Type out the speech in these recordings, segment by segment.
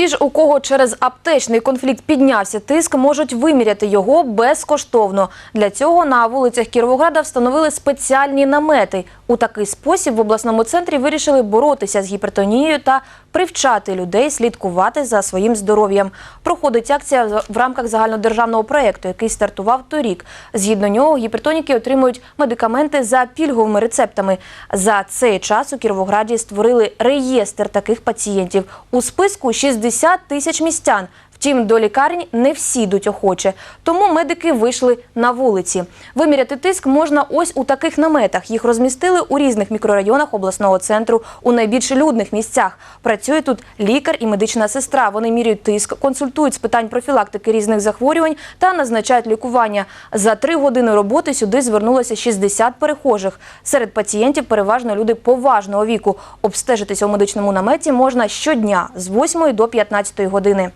Ті ж, у кого через аптечний конфлікт піднявся тиск, можуть виміряти його безкоштовно. Для цього на вулицях Кіровограда встановили спеціальні намети. У такий спосіб в обласному центрі вирішили боротися з гіпертонією та привчати людей слідкувати за своїм здоров'ям. Проходить акція в рамках загальнодержавного проєкту, який стартував торік. Згідно нього, гіпертоніки отримують медикаменти за пільговими рецептами. За цей час у Кіровограді створили реєстр таких пацієнтів. У списку 60 тисяч містян. Втім, до лікарень не всі йдуть охоче. Тому медики вийшли на вулиці. Виміряти тиск можна ось у таких наметах. Їх розмістили у різних мікрорайонах обласного центру у найбільш людних місцях. Працює тут лікар і медична сестра. Вони міряють тиск, консультують з питань профілактики різних захворювань та назначають лікування. За три години роботи сюди звернулося 60 перехожих. Серед пацієнтів переважно люди поважного віку. Обстежитися у медичному наметі можна щодня з 8 до 15 години.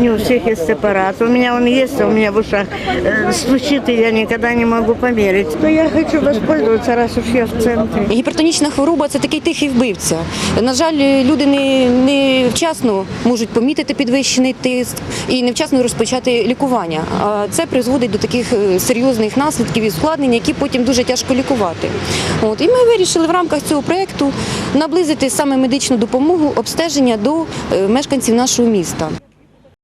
Не у всех есть аппарат. У меня он есть, а у меня в ушах э, стучит, и я никогда не могу померить. Но я хочу воспользоваться, раз уж я в центре. Гіпертонічна хвороба це такий тихий вбивця. На жаль, люди не, не вчасно можуть помітити підвищений тиск і невчасно розпочати лікування. А це призводить до таких е, серйозних наслідків і ускладнень, які потім дуже тяжко лікувати. От і ми вирішили в рамках цього проєкту наблизити саме медичну допомогу обстеження до е, мешканців нашого міста.